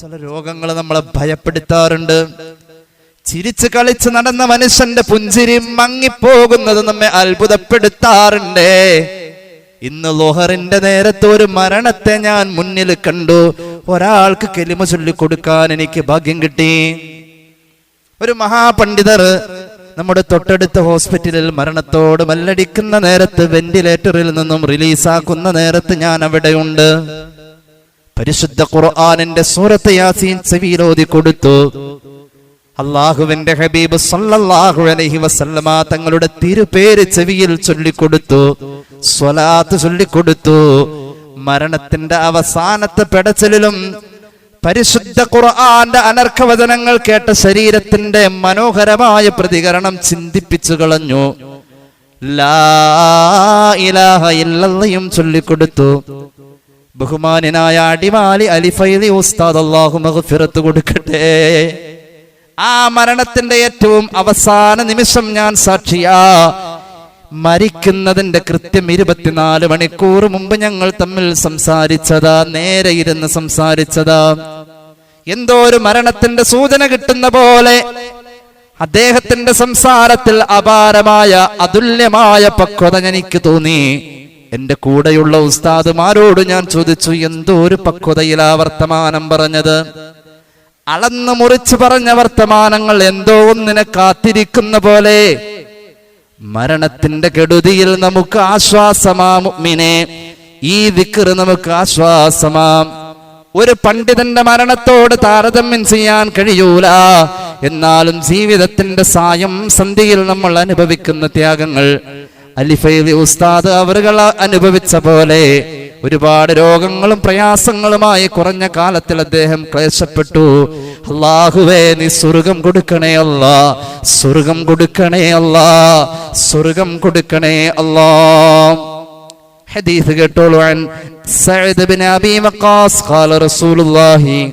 ചില രോഗങ്ങൾ നമ്മളെ ഭയപ്പെടുത്താറുണ്ട്. ചിരിച്ച് കളിച്ച് നടന്ന മനുഷ്യന്റെ പുഞ്ചിരി മങ്ങിപ്പോകുന്നത് നമ്മെ അത്ഭുതപ്പെടുത്താറുണ്ട്. ഇന്ന് ലോഹറിന്റെ നേരത്തെ ഒരു മരണത്തെ ഞാൻ മുന്നിൽ കണ്ടു. ഒരാൾക്ക് കെലിമ ചൊല്ലിക്കൊടുക്കാൻ എനിക്ക് ഭാഗ്യം കിട്ടി. ഒരു മഹാപണ്ഡിതർ നമ്മുടെ തൊട്ടടുത്ത ഹോസ്പിറ്റലിൽ മരണത്തോട് മല്ലടിക്കുന്ന നേരത്ത് വെന്റിലേറ്ററിൽ നിന്നും റിലീസാക്കുന്ന നേരത്ത് ഞാൻ അവിടെയുണ്ട് പരിശുദ്ധ ഖുർആാനിന്റെ സൂറത്ത് യാസീൻ ചെവിയിലോതി കൊടുത്തു. അള്ളാഹുവിന്റെ ഹബീബ് സല്ലല്ലാഹു അലൈഹി വസല്ലമ തങ്ങളുടെ തിരുപേര് ചെവിയിൽ ചൊല്ലിക്കൊടുത്തു. സ്വലാത്ത് ചൊല്ലിക്കൊടുത്തു. മരണത്തിന്റെ അവസാനത്തെ പെടച്ചലിലും പരിശുദ്ധ ഖുർആന്റെ അനർഘവചനങ്ങൾ കേട്ട ശരീരത്തിന്റെ മനോഹരമായ പ്രതികരണം ചിന്തിപ്പിച്ചു കളഞ്ഞു. ലാ ഇലാഹ ഇല്ലയും ചൊല്ലിക്കൊടുത്തു. ബഹുമാനായ അടിമാലി അലിഫൈലി ഉസ്താദ് അള്ളാഹു മഹഫിറത്ത് കൊടുക്കട്ടെ. ആ മരണത്തിന്റെ ഏറ്റവും അവസാന നിമിഷം ഞാൻ സാക്ഷിയാ. മരിക്കുന്നതിന്റെ കൃത്യം ഇരുപത്തിനാല് മണിക്കൂർ മുമ്പ് ഞങ്ങൾ തമ്മിൽ സംസാരിച്ചതാ നേരെ ഇരുന്ന് സംസാരിച്ചതാ. എന്തോ ഒരു മരണത്തിന്റെ സൂചന കിട്ടുന്ന പോലെ അദ്ദേഹത്തിന്റെ സംസാരത്തിൽ അപാരമായ അതുല്യമായ പക്വത എനിക്ക് തോന്നി. എന്റെ കൂടെയുള്ള ഉസ്താദുമാരോട് ഞാൻ ചോദിച്ചു എന്തോ ഒരു പക്വതയിലാ വർത്തമാനം പറഞ്ഞത്? അളന്നു മുറിച്ചു പറഞ്ഞ വർത്തമാനങ്ങൾ എന്തോ ഒന്നിനെ കാത്തിരിക്കുന്ന പോലെ. മരണത്തിന്റെ കെടുതിയിൽ നമുക്ക് ആശ്വാസമാ മുഅ്മിനെ. ഈ വിക്കറ് നമുക്ക് ആശ്വാസമാം. ഒരു പണ്ഡിതന്റെ മരണത്തോട് താരതമ്യം ചെയ്യാൻ കഴിയൂല. എന്നാലും ജീവിതത്തിന്റെ സായം സന്ധിയിൽ നമ്മൾ അനുഭവിക്കുന്ന ത്യാഗങ്ങൾ അലിഫൈലി ഉസ്താദ് അവരുകൾ അനുഭവിച്ച പോലെ ഒരുപാട് രോഗങ്ങളും പ്രയാസങ്ങളുമായി കുറഞ്ഞ കാലത്തിൽ അദ്ദേഹം ക്ലേശപ്പെട്ടു. അള്ളാഹുവേ നീ സ്വർഗം കൊടുക്കണേ അല്ല. സ്വർഗം കൊടുക്കണേ അല്ല. സ്വർഗം കൊടുക്കണേ അല്ലാ. ഹദീസ് കേട്ടോളൂ സഅദ് ബിൻ അബീ വഖാസ് ഖാല റസൂലുള്ളാഹി